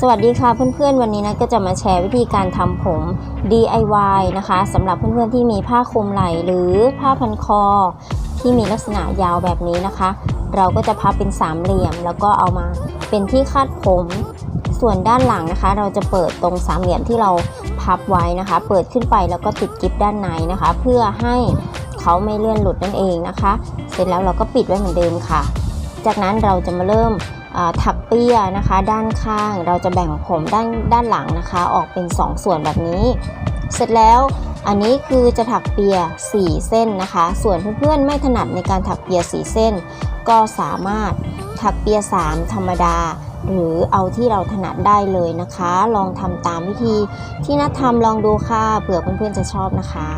สวัสดีค่ะเพื่อนๆ วันนี้นะก็จะมาแชร์วิธีการทำผม DIY นะคะสำหรับเพื่อนๆที่มีผ้าคลุมไหล่หรือผ้าพันคอ ที่มีลักษณะยาวแบบนี้นะคะ เราก็จะพับเป็นสามเหลี่ยม แล้วก็เอามาเป็นที่คาดผม ส่วนด้านหลังนะคะ เราจะเปิดตรงสามเหลี่ยมที่เราพับไว้นะคะ เปิดขึ้นไปแล้วก็ติดกิ๊บด้านในนะคะ เพื่อให้เขาไม่เลื่อนหลุดนั่นเองนะคะ เสร็จแล้วเราก็ปิดไว้เหมือนเดิมค่ะ จากนั้นเราจะมาเริ่มถักเปียนะคะ ด้านข้างเราจะแบ่งผมด้านด้านหลังนะคะ ออกเป็น2ส่วนแบบนี้ เสร็จแล้วอันนี้คือจะถักเปีย 4 เส้นนะคะ ส่วนเพื่อนๆไม่ถนัดในการถักเปีย 4 เส้น ก็สามารถถักเปีย 3 ธรรมดา หรือเอาที่เราถนัดได้เลยนะคะ ลองทำตามวิธีที่นัดทำลองดูค่ะเผื่อเพื่อนๆจะชอบนะคะ